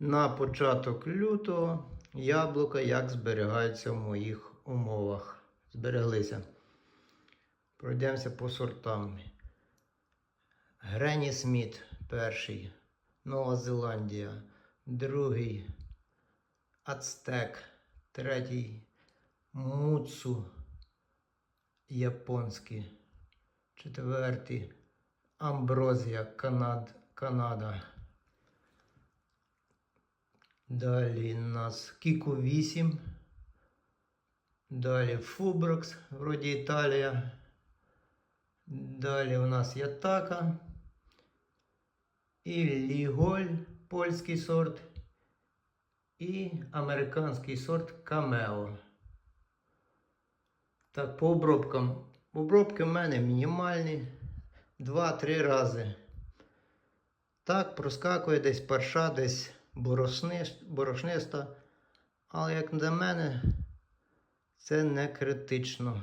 на початок лютого яблука як зберігаються в моїх умовах. Збереглися. Пройдемося по сортам. Грені Сміт перший. Нова Зеландія. Другий Ацтек. Третій Муцу японський. Четвертий Амброзія Канад, Канада. Далі у нас Кіку 8. Далі Фуброкс, вроді Італія. Далі у нас Ятака. І Ліголь, польський сорт. І американський сорт Камео. Так, по обробкам. Обробки в мене мінімальні. 2-3 рази. Так, проскакує десь парша, десь борошниста. Але як для мене, це не критично.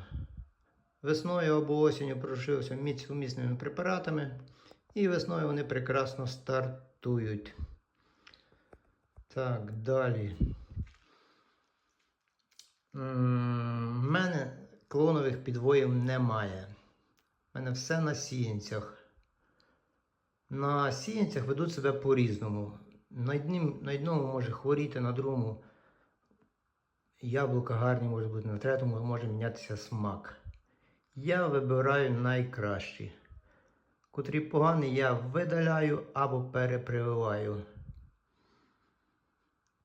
Весною або осінню прошився міцними препаратами, і весною вони прекрасно стартують. Так, далі. У мене клонових підвоїв немає. У мене все на сіянцях. На сіянцях ведуть себе по-різному. На, однім, на одному може хворіти, на другому яблука гарні може бути, на третьому може мінятися смак. Я вибираю найкращі. Котрі погані я видаляю або перепрививаю.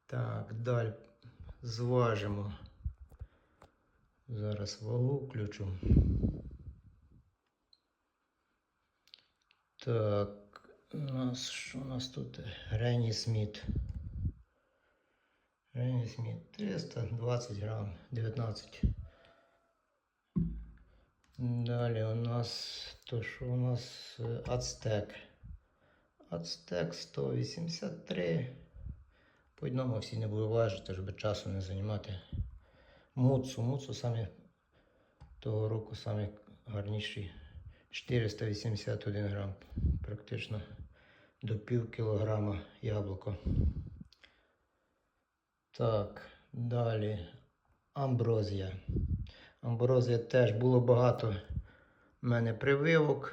Так, далі зважимо. Зараз вагу включу. Так, у нас що у нас тут? Рені Сміт. Рені Сміт 320 грам, 19. Далі у нас то, що у нас Ацтек. Ацтек 183. По одному всі не буду важити, щоб часу не займати. Муцу, муцу самі того року самі гарніші. 481 грам, практично до пів кілограма яблуко. Так, далі амброзія. Амброзія теж було багато в мене прививок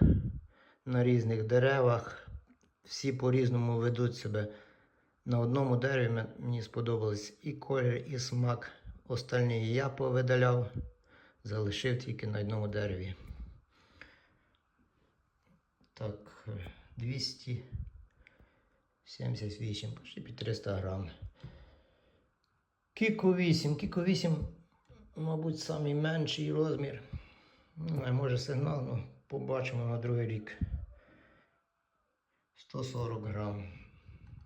на різних деревах. Всі по-різному ведуть себе. На одному дереві мені сподобались і колір, і смак. Остальні я повидаляв, залишив тільки на одному дереві. Так, 200 78, почти під 300 грам. Кіко 8, Кіко 8, мабуть, самий менший розмір. Ну, може сигнал, але побачимо на другий рік. 140 грам.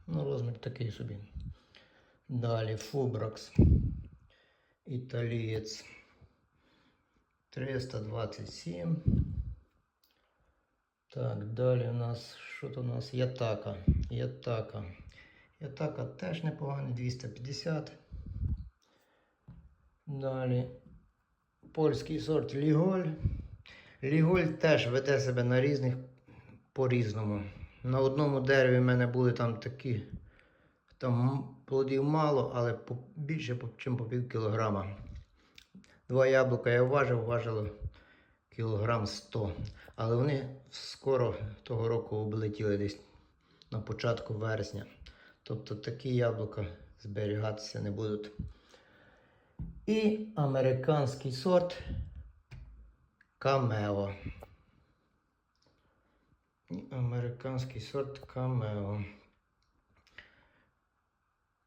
Ну, розмір такий собі. Далі Фубракс. Італієць 327. Так, далі у нас що то у нас ятака. Ятака. Ятака теж непоганий, 250. Далі польський сорт Ліголь. Ліголь теж веде себе на різних по-різному. На одному дереві в мене були там такі, там плодів мало, але більше, ніж по пів кілограма. Два яблука я важив, важило кілограм 100. Але вони скоро того року облетіли десь на початку вересня. Тобто такі яблука зберігатися не будуть. І американський сорт Камео. І Американський сорт Камео.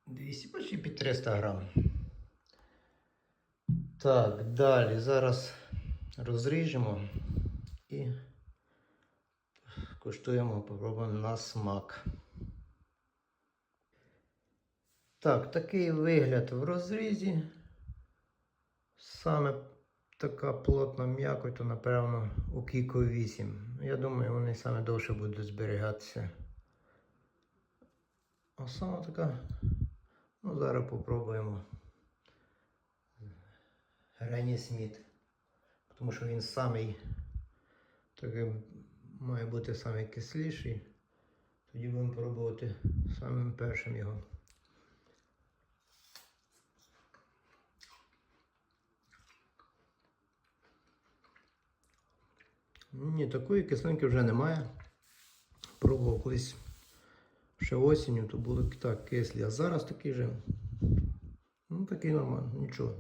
200 почти під 300 грам. Так, далі. Зараз розріжемо і куштуємо, попробуємо на смак. Так, такий вигляд в розрізі. Саме така плотна м'якоть, то напевно у Кіко 8. Я думаю, вони саме довше будуть зберігатися. А саме така, ну зараз попробуємо. Грені Сміт. Тому що він самий такий має бути найкисліший. Тоді будемо пробувати самим першим його. Ні, такої кислинки вже немає. Пробував колись ще осінню, то були так кислі, а зараз такий же. Ну такий нормально, нічого.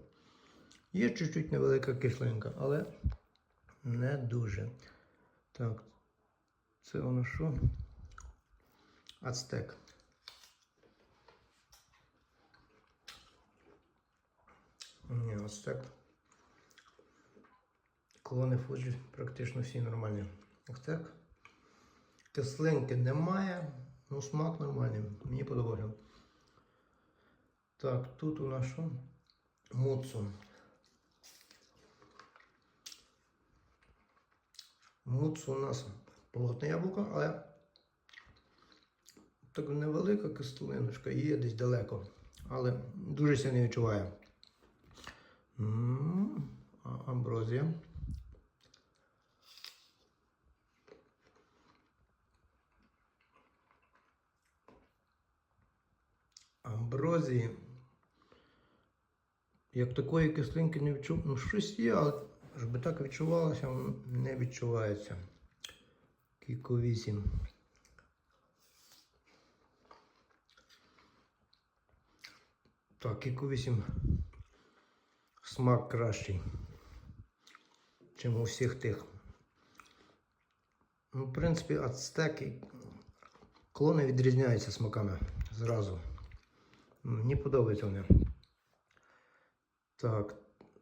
Є чуть-чуть невелика кислинка, але не дуже. Так, це воно що? Ацтек. Ні, ацтек. Клони Фуджі практично всі нормальні. Ацтек. Кислинки немає, ну смак нормальний. Мені подобається. Так, тут у нас що? Муцу. Муцу у нас полотне яблуко, але так невелика кислиночка, є десь далеко, але дуже сильно відчуває. Амброзія. Амброзії. Як такої кислинки не відчув, ну щось є, але щоб так відчувалося, не відчувається. Кіко 8. Так, Кіко 8 смак кращий, чим у всіх тих. Ну, в принципі, ацтеки клони відрізняються смаками зразу. Мені подобаються вони. Так,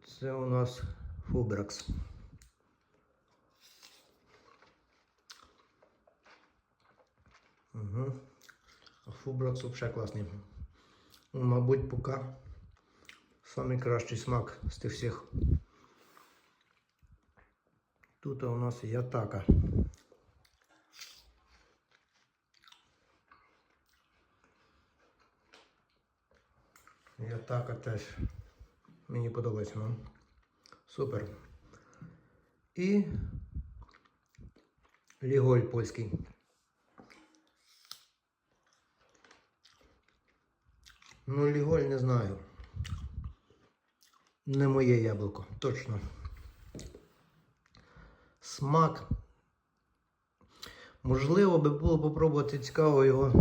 це у нас Фубракс. Угу. Фубракс взагалі класний. Ну, Мабуть, поки самий кращий смак з тих всіх. Тут у нас ятака. Ятака теж мені подобається. Ну. Супер. І Ліголь польський. Ну, Ліголь не знаю. Не моє яблуко, точно. Смак. Можливо, би було попробувати цікаво його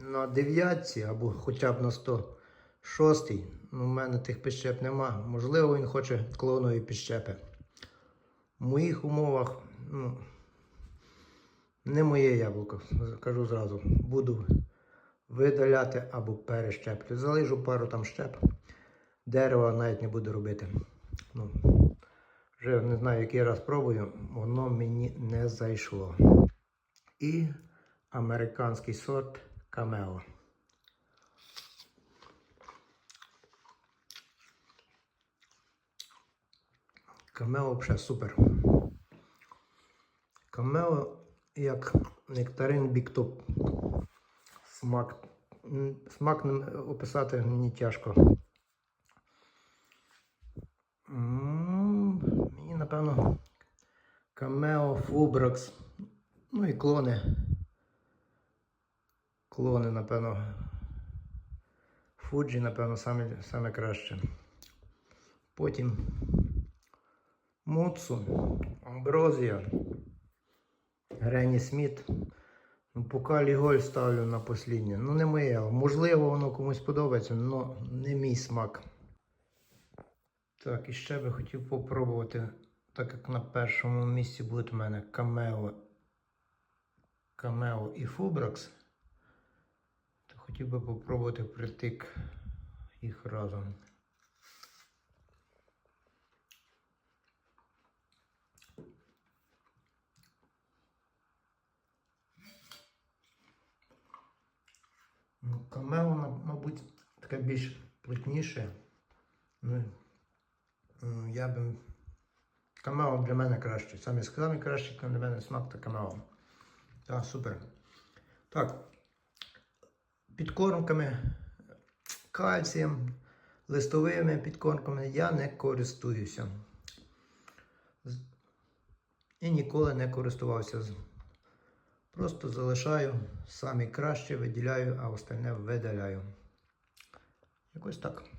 на дев'ятці або хоча б на 106. Ну, У мене тих підщеп нема. Можливо, він хоче клонові підщепи. В моїх умовах, ну, не моє яблуко, кажу зразу. Буду видаляти або перещеплю. Залижу пару там щеп. Дерева навіть не буду робити. Ну, вже не знаю, який раз пробую, воно мені не зайшло. І американський сорт Камео. Камео взагалі супер. Камео як нектарин біктоп. Смак. Смак описати мені тяжко. Мені, напевно, Камео, Фубракс. Ну і клони. Клони, напевно. Фуджі, напевно, саме, саме краще. Потім Муцу, Амброзія, Грені Сміт. Ну, поки Ліголь ставлю на посліднє. Ну, не моє. Можливо, воно комусь подобається, але не мій смак. Так, і ще би хотів попробувати, так як на першому місці будуть у мене Камео, Камео і Фубракс, то хотів би попробувати притик їх разом. На- мабуть, таке більш плотніше. Ну, я би. Камео для мене краще. Саме самий кращий для мене смак та камео. Так, супер. Так. Підкормками, кальцієм, листовими підкормками я не користуюся. І ніколи не користувався. Просто залишаю самі краще, виділяю, а остальне видаляю. Якось так.